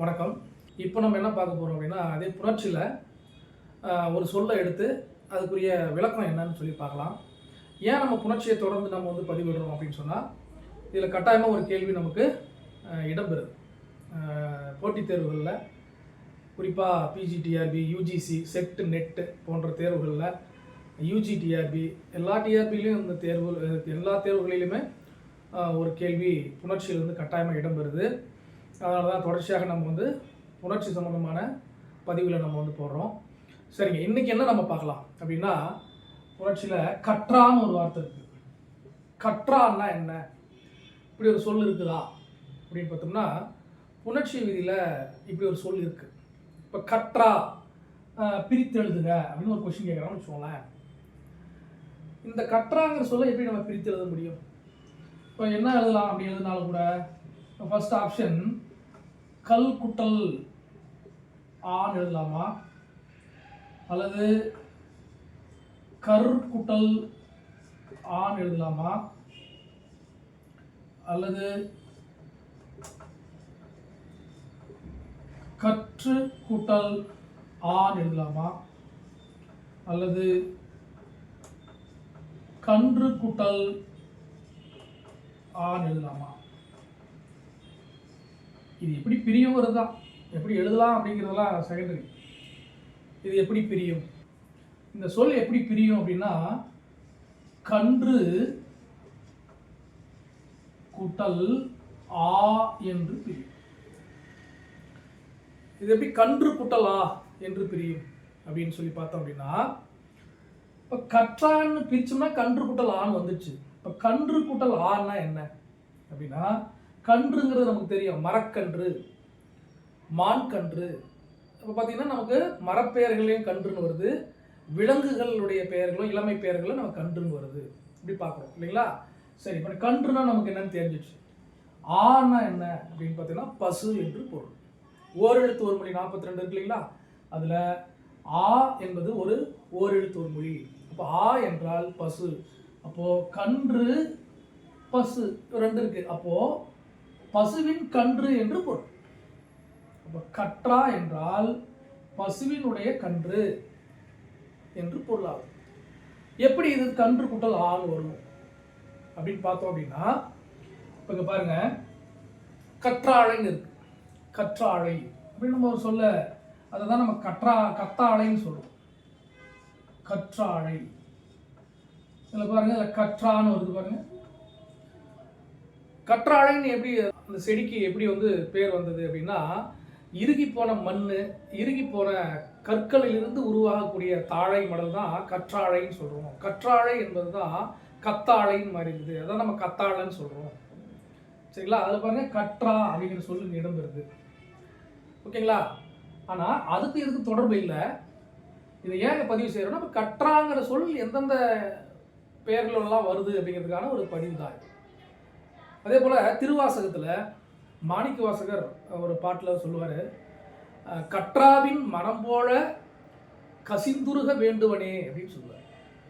வணக்கம். இப்போ நம்ம என்ன பார்க்க போகிறோம் அப்படின்னா அதே புணர்ச்சியில் ஒரு சொல்லை எடுத்து அதுக்குரிய விளக்கம் என்னன்னு சொல்லி பார்க்கலாம். ஏன் நம்ம புணர்ச்சியை தொடர்ந்து நம்ம வந்து பதிவிடுறோம் அப்படின்னு சொன்னால் இதில் கட்டாயமாக ஒரு கேள்வி நமக்கு இடம்பெறுது. போட்டித் தேர்வுகளில் குறிப்பாக பிஜிடிஆர்பி யூஜிசி செட்டு நெட்டு போன்ற தேர்வுகளில் யூஜிடிஆர்பி எல்லா டிஆர்பிலையும் இந்த தேர்வு எல்லா தேர்வுகளிலுமே ஒரு கேள்வி புணர்ச்சியில் வந்து கட்டாயமாக இடம்பெறுது. அதனால தான் தொடர்ச்சியாக நம்ம வந்து புணர்ச்சி சம்மந்தமான பதிவில் நம்ம வந்து போடுறோம். சரிங்க இன்றைக்கி என்ன நம்ம பார்க்கலாம்? அப்படின்னா புணர்ச்சியில் கற்றான்னு ஒரு வார்த்தை இருக்குது கற்றான்னா என்ன? இப்படி ஒரு சொல் இருக்குதா? அப்படின்னு பார்த்தோம்னா புணர்ச்சி விதியில் இப்படி ஒரு சொல் இருக்குது இப்போ கற்றா பிரித்து எழுதுங்க அப்படின்னு ஒரு கொஷின் கேட்குறான்னு வச்சுக்கோங்களேன். இந்த கற்றாங்கிற சொல்ல எப்படி நம்ம பிரித்து எழுத முடியும்? இப்போ என்ன எழுதலாம்? அப்படி எழுதினாலும் கூட ஃபர்ஸ்ட் ஆப்ஷன் கல் குட்டல் ஆன் எழுதலாமா? அல்லது கர் குட்டல் ஆன் எழுதலாமா? அல்லது கற்று கூட்டல் ஆன் எழுதலாமா? அல்லது கன்று கூட்டல் ஆன் எழுதலாமா? இது எப்படி பிரியுங்கிறது தான் எப்படி எழுதலாம் அப்படிங்கிறதெல்லாம் செகண்டரி இது எப்படி பிரியும்? இந்த சொல் எப்படி பிரியும் அப்படின்னா கன்று குட்டல் ஆ என்று பிரியும். இது எப்படி கன்று குட்டல் ஆ என்று பிரியும் அப்படின்னு சொல்லி பார்த்தோம் அப்படின்னா இப்போ கற்றான்னு பிரிச்சோம்னா கன்று குட்டல் ஆன்னு வந்துச்சு. இப்போ கன்று குட்டல் ஆன்னா என்ன? அப்படின்னா கன்றுங்கிறது நமக்கு தெரியும். மரக்கன்று மான்கன்று. இப்போ பார்த்தீங்கன்னா நமக்கு மரப்பெயர்களையும் கன்றுன்னு வருது. விலங்குகளுடைய பெயர்களும் இளமை பெயர்களும் நமக்கு கன்றுன்னு வருது. இப்படி பார்க்குறோம் இல்லைங்களா? சரி இப்போ கன்றுனா நமக்கு என்னன்னு தெரிஞ்சிச்சு ஆனா என்ன அப்படின்னு பார்த்தீங்கன்னா பசு என்று பொருள். ஓரெழுத்து ஒரு மொழி நாற்பத்தி ரெண்டு இருக்கு இல்லைங்களா? அதில் ஆ என்பது ஒரு ஓரெழுத்து ஒரு மொழி. அப்போ ஆ என்றால் பசு. அப்போது கன்று பசு ரெண்டு இருக்குது அப்போது பசுவின் கன்று என்று பொருள். அப்போ கற்றா என்றால் பசுவினுடைய கன்று என்று பொருளாகும். எப்படி இது கன்று குட்டல் ஆள் வரும்? அப்படின்னு பார்த்தோம் அப்படின்னா இப்போ இங்க பாருங்க கற்றாழைன்னு இருக்கு. கற்றாழை. அப்படின்னு நம்ம ஒரு சொல்ல அதை தான் நம்ம கற்றா கத்தாழைன்னு சொல்கிறோம் கற்றாழை. இதில் பாருங்க இதில் கற்றான்னு வருது பாருங்க. கற்றாழைன்னு எப்படி அந்த செடிக்கு எப்படி வந்து பேர் வந்தது அப்படின்னா இறுகி போன மண் இறுகி போன கற்களிலிருந்து உருவாகக்கூடிய தாழை மடல் தான் கற்றாழைன்னு சொல்கிறோம் கற்றாழை என்பது தான் கத்தாழைன்னு மாதிரி இருக்குது அதான் நம்ம கத்தாழைன்னு சொல்கிறோம் சரிங்களா? அதில் பாருங்கள் கற்றா அப்படிங்கிற சொல்லு இடம் வருது ஓகேங்களா? ஆனால் அதுக்கு இதுக்கு தொடர்பு இல்லை. இதை ஏங்க பதிவு செய்கிறோம்னா இப்போ கற்றாங்கிற சொல் எந்தெந்த பெயர்களெல்லாம் வருது அப்படிங்கிறதுக்கான ஒரு பதிவு தான் அதே போல் திருவாசகத்தில் மாணிக்க வாசகர் ஒரு பாட்டில் சொல்லுவார் கற்றாவின் மனம் போல கசிந்துருக வேண்டுவனே அப்படின்னு சொல்லுவார்.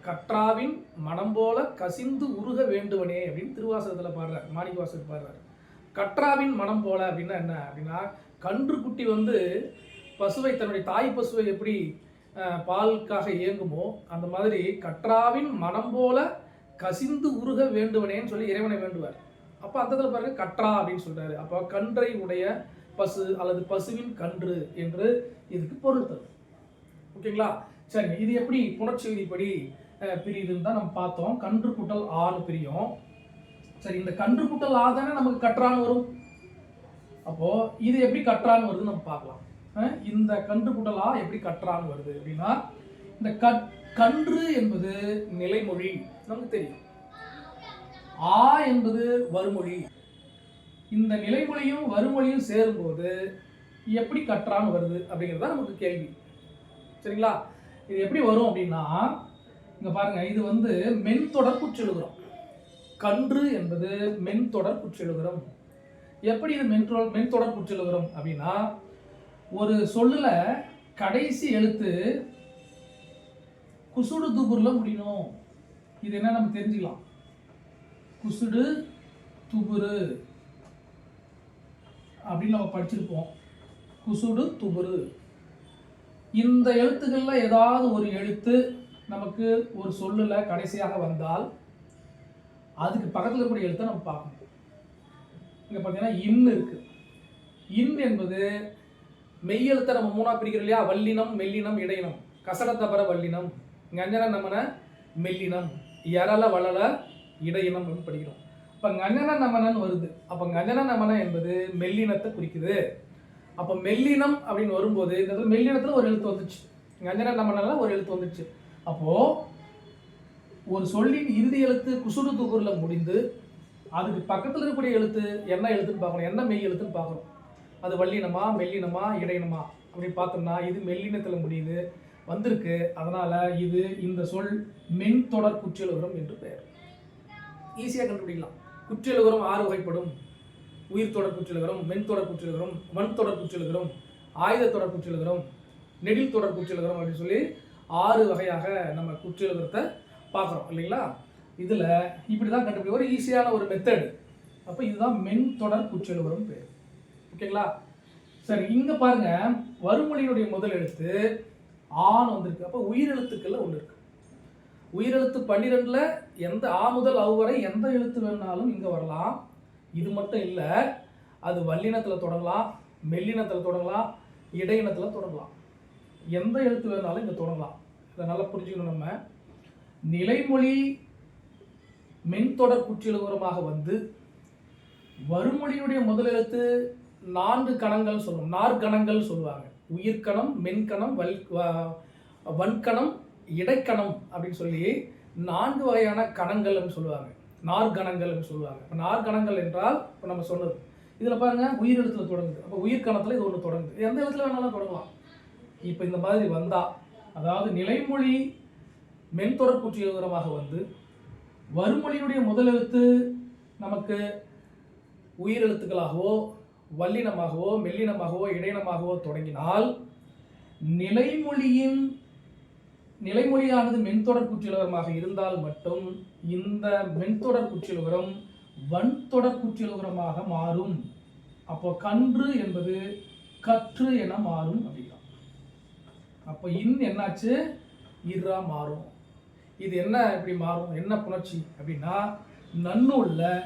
கற்றாவின் மனம் போல கசிந்து உருக வேண்டுவனே அப்படின்னு திருவாசகத்தில் பாடுறார் மாணிக்க வாசகர் பாடுறார். கற்றாவின் மனம் போல அப்படின்னா என்ன? அப்படின்னா கன்று குட்டி வந்து பசுவை தன்னுடைய தாய் பசுவை எப்படி பாலுக்காக இயங்குமோ அந்த மாதிரி கற்றாவின் மனம் போல கசிந்து உருக வேண்டுவனேன்னு சொல்லி இறைவனை வேண்டுவார். அப்போ அந்த இடத்துல பாருங்க கற்றா அப்படின்னு சொல்றாரு. அப்போ கன்றை உடைய பசு அல்லது பசுவின் கன்று என்று இதுக்கு பொருள் தரும். ஓகேங்களா? சரிங்க. இது எப்படி புணர்ச்செய்திப்படி பிரியுதுன்னு தான் நம்ம பார்த்தோம். கன்று குட்டல் ஆறு பிரியும். சரி இந்த கன்று குட்டல் ஆ தானே நமக்கு கற்றான்னு வரும்? அப்போ இது எப்படி கற்றான்னு வருதுன்னு நம்ம பார்க்கலாம். இந்த கன்று குட்டல் ஆ எப்படி கற்றான்னு வருது அப்படின்னா இந்த கன்று என்பது நிலைமொழி. நமக்கு தெரியும். ஆ என்பது வருமொழி. இந்த நிலைமொழியும் வருமொழியும் சேரும்போது எப்படி கற்றான்னு வருது அப்படிங்கிறது தான் நமக்கு கேள்வி. சரிங்களா? இது எப்படி வரும் அப்படின்னா இங்கே பாருங்க இது வந்து மென்தொடர் குற்றெழுகிறோம் கன்று என்பது மென்தொடர் குற்றெழுகிறோம் எப்படி இது மென்தொடர் மென்தொடர் குற்றெழுகிறோம் அப்படின்னா ஒரு சொல்லில் கடைசி எழுத்து குசுடு துபுர்ல முடியணும். இது என்ன நம்ம தெரிஞ்சுக்கலாம். குசுடு துபுரு அப்படின்னு நம்ம படிச்சிருப்போம். குசுடு துபுரு இந்த எழுத்துக்களில் ஏதாவது ஒரு எழுத்து நமக்கு ஒரு சொல்லில் கடைசியாக வந்தால் அதுக்கு பக்கத்தில் இருக்கக்கூடிய எழுத்தை நம்ம பார்க்கணும். இங்கே பார்த்தீங்கன்னா இன் இருக்கு. இன் என்பது மெய்யெழுத்தை நம்ம மூணாக பிரிக்கிறோம் இல்லையா? வல்லினம் மெல்லினம் இடையினம். கசடத்தபர தபர வல்லினம். கஞ்சன நம்மன மெல்லினம். எரல வளல இடையினம் படிக்கிறோம் இப்போ கஞ்சன நமனன் வருது. அப்போ கஞ்சன நமன என்பது மெல்லினத்தை குறிக்குது. அப்போ மெல்லினம் அப்படின்னு வரும்போது இந்த இடத்துல மெல்லினத்தில் ஒரு எழுத்து வந்துச்சு. கஞ்சன நமனல ஒரு எழுத்து வந்துச்சு. அப்போது ஒரு சொல்லின் இறுதி எழுத்து குசுடு துகுர்ல முடிந்து அதுக்கு பக்கத்தில் இருக்கக்கூடிய எழுத்து என்ன எழுத்துன்னு பார்க்கணும். என்ன மெய் எழுத்துன்னு பார்க்கணும். அது வல்லினமா மெல்லினமா இடையினமா அப்படி பார்த்தோம்னா இது மெல்லினத்தில் முடியுது வந்திருக்கு. அதனால் இது இந்த சொல் மென் தொடர் குற்றியலுகரம் என்று பெயர். ஈஸியாக கண்டுபிடிக்கலாம். குற்றியலுகரம் ஆறு வகைப்படும். உயிர் தொடர் குற்றியலுகரம் மென் தொடர் குற்றியலுகரம் வன் தொடர் குற்றியலுகரம் ஆயுத தொடர் குற்றியலுகரம் நெடில் தொடர் குற்றியலுகரம் அப்படின்னு சொல்லி ஆறு வகையாக நம்ம குற்றியலுகரத்தை பார்க்குறோம் இல்லைங்களா? இதில் இப்படி தான் கண்டுபிடி ஒரு ஈஸியான ஒரு மெத்தடு அப்போ இதுதான் மென் தொடர் குற்றியலுகரம் பேர். ஓகேங்களா? சரி இங்கே பாருங்க வறுமொழியினுடைய முதல் எழுத்து ஆண் வந்திருக்கு. அப்போ உயிரெழுத்துக்களில் ஒன்று இருக்குது உயிரெழுத்து பன்னிரெண்டில் எந்த ஆ முதல் அவ் வரை எந்த எழுத்து வேணாலும் இங்கே வரலாம். இது மட்டும் இல்லை அது வல்லினத்தில் தொடங்கலாம் மெல்லினத்தில் தொடங்கலாம் இடையினத்தில் தொடங்கலாம். எந்த எழுத்து வேணாலும் இங்கே தொடங்கலாம். இதை நல்லா புரிஞ்சுக்கணும் நம்ம. நிலைமொழி மென்தொடர் குற்றியலுகரமாக வந்து வறுமொழியுடைய முதல் எழுத்து நான்கு கணங்கள் சொல்லுவோம். நாற்கணங்கள் சொல்லுவாங்க. உயிர்கணம் மென்கணம் வல் வ- வன்கணம் இடைக்கணம் அப்படின்னு சொல்லி நான்கு வகையான கணங்கள்னு சொல்லுவாங்க. நாற்கணங்கள்னு சொல்லுவாங்க. இப்போ நார்கணங்கள் என்றால் இப்போ நம்ம சொன்னது. இதில் பாருங்கள் உயிரிழத்தில் தொடங்குது. அப்போ உயிர்க்கணத்தில் இது ஒன்று தொடங்குது. எந்த இடத்துல வேணாலும் தொடங்கலாம். இப்போ இந்த மாதிரி வந்தால் அதாவது நிலைமொழி மென்தொடர் குற்றியலுகரமாக வந்து வறுமொழியினுடைய முதல் எழுத்து நமக்கு உயிரெழுத்துக்களாகவோ வல்லினமாகவோ மெல்லினமாகவோ இடையினமாகவோ தொடங்கினால் நிலைமொழியின் நிலைமொழியானது மென்தொடர் குற்றியலுகரமாக இருந்தால் மட்டும் இந்த மென்தொடர் குற்றியலுகரம் வன்தொடர் குற்றியலுகரமாக மாறும். அப்போ கன்று என்பது கற்று என மாறும் அப்படின்னா அப்போ இன் என்னாச்சு? இரா மாறும். இது என்ன இப்படி மாறும்? என்ன புணர்ச்சி அப்படின்னா நன்னூலில்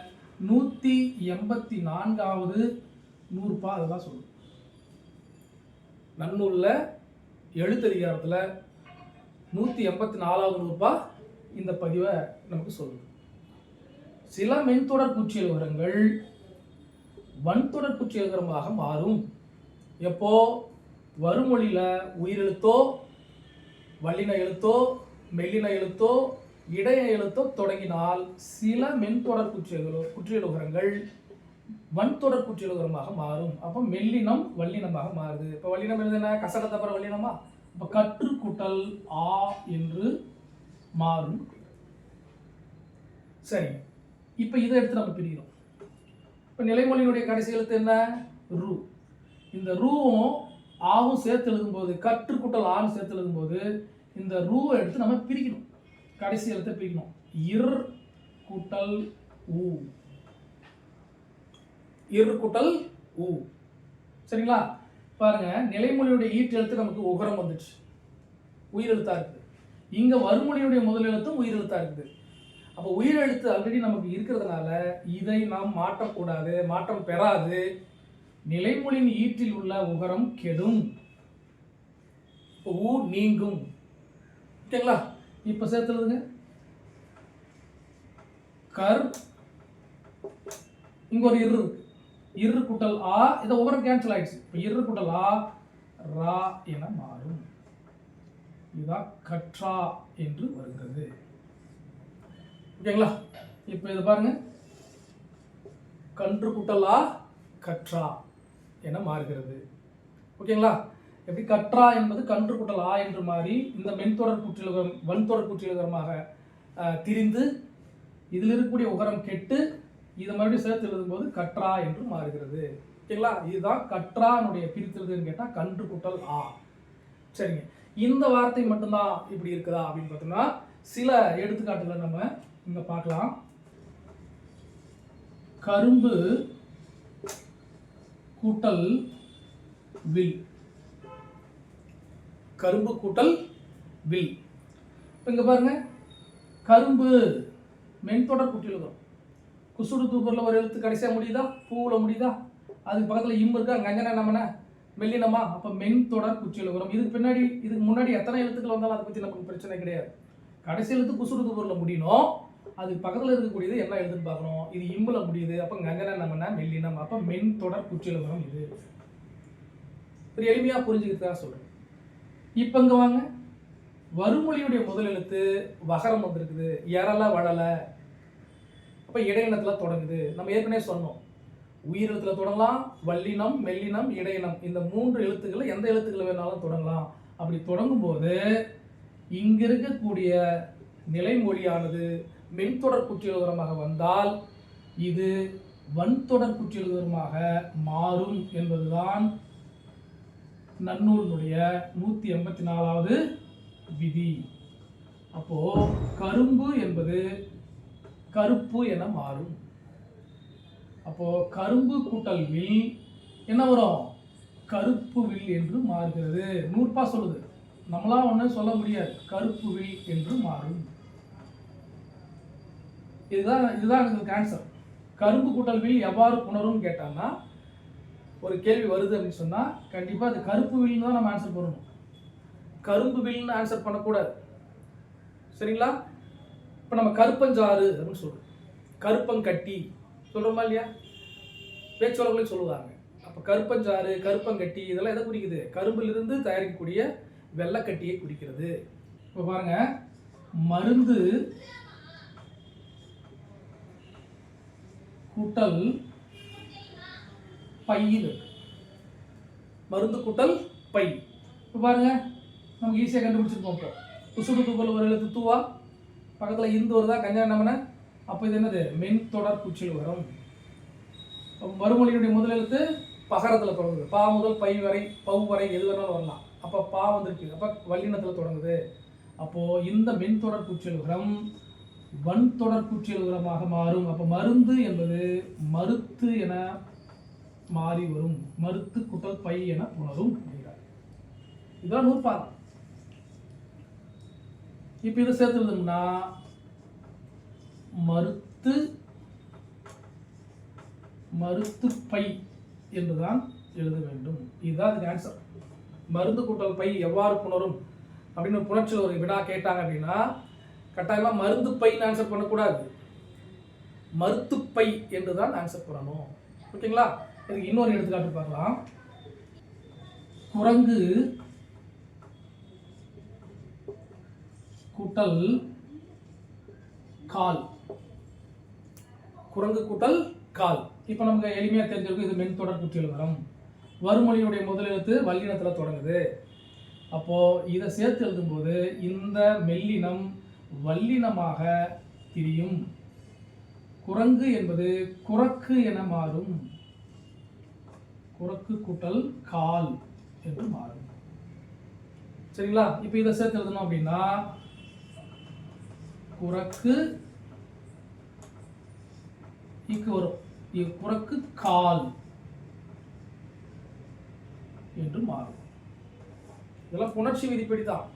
நூற்றி எண்பத்தி நான்காவது நூறுபா அதெல்லாம் சொல்லும். நன்னூலில் எழுத்ததிகாரத்தில் நூற்றி எண்பத்தி நாலாவது நூறுபா இந்த பதிவை நமக்கு சொல்லுது. சில மென்தொடர் குற்றியல் விவரங்கள் வன்தொடர் குற்றியல்கரமாக மாறும். எப்போ? வறுமொழியில உயிரெழுத்தோ வல்லின எழுத்தோ மெல்லின எழுத்தோ இடைய எழுத்தோ தொடங்கினால் சில மென்தொடர் குற்றியல்களோ குற்றியலுகரங்கள் வன்தொடர் குற்றியலுகரமாக மாறும். அப்போ மெல்லினம் வல்லினமாக மாறுது. இப்போ வல்லினம் எழுதுன கசட வல்லினமா? இப்போ கற்றுக்கூட்டல் ஆ என்று மாறும். சரி. இப்போ இதை எடுத்து நம்ம பிரிக்கிறோம். இப்போ நிலைமொழியினுடைய கடைசி எழுத்து என்ன? ரூ. இந்த ரூவும் ஆவும் சேர்த்து எழுதும்போது கற்று கூட்டல் சேர்த்து எழுதும்போது இந்த ரூவை எடுத்து நம்ம பிரிக்கணும். கடைசி எழுத்தை பிரிக்கணும். இர் கூட்டல் ஊ. இர் கூட்டல் ஊ. சரிங்களா? பாருங்க நிலைமொழியுடைய ஈட்டு எழுத்து நமக்கு உகரம் வந்துச்சு உயிரெழுத்தாக இருக்குது. இங்க வறுமொழியுடைய முதலெழுத்தும் உயிரெழுத்தாக இருக்குது. அப்போ உயிரெழுத்து ஆல்ரெடி நமக்கு இருக்கிறதுனால இதை நாம் மாற்றக்கூடாது மாற்றம் பெறாது. நிலைமொழியின் ஈற்றில் உள்ள உகரம் கெடும். இப்போ ஊ நீங்கும். ஓகேங்களா? இப்போ சேர்த்துலதுங்க கர் இங்க ஒரு இரு இருக்கு. இரு குட்டல் ஆ இதை உகரம் கேன்சல் ஆயிடுச்சு. இப்போ இரு குட்டல் ஆ ரா என மாறும். இதுதான் கற்றா என்று வருகிறது. ஓகேங்களா? இப்போ இது பாருங்க. கன்று குட்டலா கற்றா என மாறுகிறது. ஓகேங்களா? எப்படி கற்றா என்பது கன்று குட்டல் ஆ என்று மாறி இந்த மென்தொடர் குற்றியலுகரம் வன்தொடர் குற்றிலகரமாக திரிந்து இதில் இருக்கக்கூடிய உகரம் கெட்டு இதை மறுபடியும் சேர்த்து எழுதும்போது கற்றா என்று மாறுகிறது. ஓகேங்களா? இதுதான் கற்றானுடைய பிரித்தெழுதுன்னு கேட்டால் கன்று குட்டல் ஆ. சரிங்க. இந்த வார்த்தை மட்டும்தான் இப்படி இருக்குதா அப்படின்னு பார்த்தோம்னா சில எடுத்துக்காட்டுகளை நம்ம இங்கே பார்க்கலாம். கரும்பு கூட்டல் வில். கரும்பு கூட்டல் வில். இப்போ இங்கே பாருங்க. கரும்பு மென்தொடர் குட்டிலுகம் குசுடு தூக்கரில் ஒரு எழுத்து கடைசியாக முடியுதா? பூவில் முடியுதா? அதுக்கு பக்கத்தில் இம் இருக்கா கஞ்சனா நம்மன மெல்லினமா? அப்போ மென் தொடர் குச்சியில் வரும். இதுக்கு பின்னாடி இதுக்கு முன்னாடி எத்தனை எழுத்துக்கள் வந்தாலும் அதை பற்றி நமக்கு பிரச்சனை கிடையாது. கடைசி எழுத்து குசுடு தூக்கரில் முடியணும். அதுக்கு பக்கத்தில் இருக்கக்கூடியது என்ன எழுதுன்னு பார்க்கணும். இது இம்புல முடியுது. அப்போ கஞ்சனா நம்மன மெல்லினம். அப்போ மென் தொடர் குச்சியில் வரும் இது. ஒரு எளிமையாக புரிஞ்சுக்கிறதுக்காக சொல்கிறேன் இப்போ இங்கே வாங்க. வறுமொழியுடைய முதல் எழுத்து வகரம் வந்திருக்குது. எரல வடலை அப்போ இடையினத்தில் தொடங்குது. நம்ம ஏற்கனவே சொன்னோம். உயிரெழுத்தில் தொடங்கலாம் வல்லினம் மெல்லினம் இடையினம். இந்த மூன்று எழுத்துக்களை எந்த எழுத்துக்களை வேணாலும் தொடங்கலாம். அப்படி தொடங்கும்போது இங்க இருக்கக்கூடிய நிலைமொழியானது மென்தொடர் குற்றியலுகரமாக வந்தால் இது வன்தொடர் குற்றியலுகரமாக மாறும் என்பதுதான் நன்னூலினுடைய நூற்றி எண்பத்தி நாலாவது விதி. அப்போது கரும்பு என்பது கருப்பு என மாறும். அப்போ கரும்பு கூட்டல் வில் என்ன வரும்? கருப்பு வில் என்று மாறுகிறது. நூற்பா சொல்லுது. நம்மளா ஒன்றும் சொல்ல முடியாது. கருப்பு வில் என்று மாறும். இதுதான் இதுதான் எங்களுக்கு ஆன்சர் கரும்பு கூட்டல் வில் எவ்வாறு புணரும் கேட்டான்னா ஒரு கேள்வி வருது அப்படின்னு சொன்னால் கண்டிப்பாக அது கருப்பு வில்னு தான் நம்ம ஆன்சர் பண்ணணும். கரும்பு வில்னு ஆன்சர் பண்ணக்கூடாது. சரிங்களா? இப்போ நம்ம கருப்பஞ்சாறு அப்படின்னு சொல்கிறோம் கருப்பங்கட்டி சொல்கிறோமா இல்லையா? பேச்சுவர்களையும் சொல்லுவாங்க. அப்போ கருப்பஞ்சாறு கருப்பங்கட்டி இதெல்லாம் எதை குறிக்குது? கரும்பிலிருந்து தயாரிக்கக்கூடிய வெள்ளக்கட்டியை குறிக்கிறது. இப்போ பாருங்க. மருந்து கூட்டல் பையில். மருந்து கூட்டல் பை. இப்போ பாருங்க. நமக்கு ஈஸியாக கண்டுபிடிச்சிருக்கோம் இப்போ. குசுடு தூக்கல் ஒரு எழுத்து தூவா பக்கத்தில் இந்து வருதா? கஞ்சா நம்மன அப்போ இது என்னது? மென் தொடர் குச்சில் வரும். அப்போ மறுமொழியினுடைய முதல் எழுத்து பகரத்தில் தொடங்குது. பா முதல் பை வரை பவு வரை எது வேணாலும் வரலாம். அப்போ பா வந்திருக்கு. அப்போ வல்லினத்தில் தொடங்குது. அப்போது இந்த மென் தொடர் உரம் வன் தொடர் உரமாக மாறும். அப்போ மருந்து என்பது மருத்து என மாறி வரும். மருத்து குட்டல் பை என உணரும் அப்படிங்கிறார். இதெல்லாம் நூற்பாங்க இப்போ இதை சேர்த்துருந்தோம்னா மருத்து மருத்து பை என்றுதான் எழுத வேண்டும். இதுதான் அதுக்கு ஆன்சர் மருந்து கூட்டல் பை எவ்வாறு புணரும்? அப்படின்னு புணர்ச்சி ஒரு வினா கேட்டாங்க அப்படின்னா கட்டாயமாக மருந்து பைன்னு ஆன்சர் பண்ணக்கூடாது. மருத்துப்பை என்று தான் ஆன்சர் பண்ணணும். ஓகேங்களா இதுக்கு இன்னொரு எடுத்துக்காட்டு பார்க்கலாம். குரங்கு கூட்டல் கால். குரங்கு கூட்டல் கால். இப்போ நமக்கு எளிமையாக தெரிஞ்சிருக்கும் இது மென் தொடர் குற்றியல் வரும் வறுமொழியுடைய முதல் எழுத்து வல்லினத்தில் தொடங்குது. அப்போது இதை சேர்த்து எழுதும்போது இந்த மெல்லினம் வல்லினமாக திரியும். குரங்கு என்பது குரக்கு என மாறும். குரக்கு கூட்டல் கால் என்று மாறும். சரிங்களா? இப்போ இதை சேர்த்து எழுதணும் அப்படின்னா குரக்கு இக்கு வரும். இ- குரக்கு கால் என்று மாறும். இதெல்லாம் புணர்ச்சி விதிப்படி தான்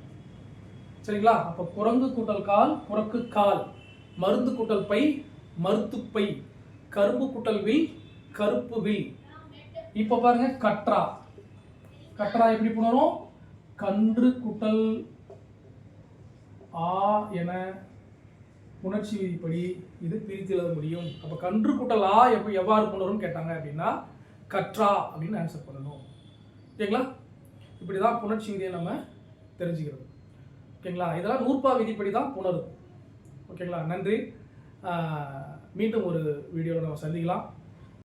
சரிங்களா? அப்போ குரங்கு கூட்டல் கால் குரக்கு கால். மருந்து கூட்டல் பை மருத்துப்பை கரும்பு கூட்டல் வில் கருப்பு வில். இப்போ பாருங்க கட்ரா கட்ரா எப்படி புணரும்? கன்று கூட்டல் ஆ என உணர்ச்சி விதிப்படி இது பிரித்து எழுத முடியும். அப்போ கன்று கூட்டல் எப்போ எவ்வாறு புணரும் கேட்டாங்க அப்படின்னா கற்றா அப்படின்னு ஆன்சர் பண்ணணும். ஓகேங்களா? இப்படி தான் புணர்ச்சி விதியை நம்ம தெரிஞ்சுக்கிறது. ஓகேங்களா? இதெல்லாம் நூற்பா விதிப்படி தான் புணரும். ஓகேங்களா? நன்றி. மீண்டும் ஒரு வீடியோவில் நம்ம சந்திக்கலாம்.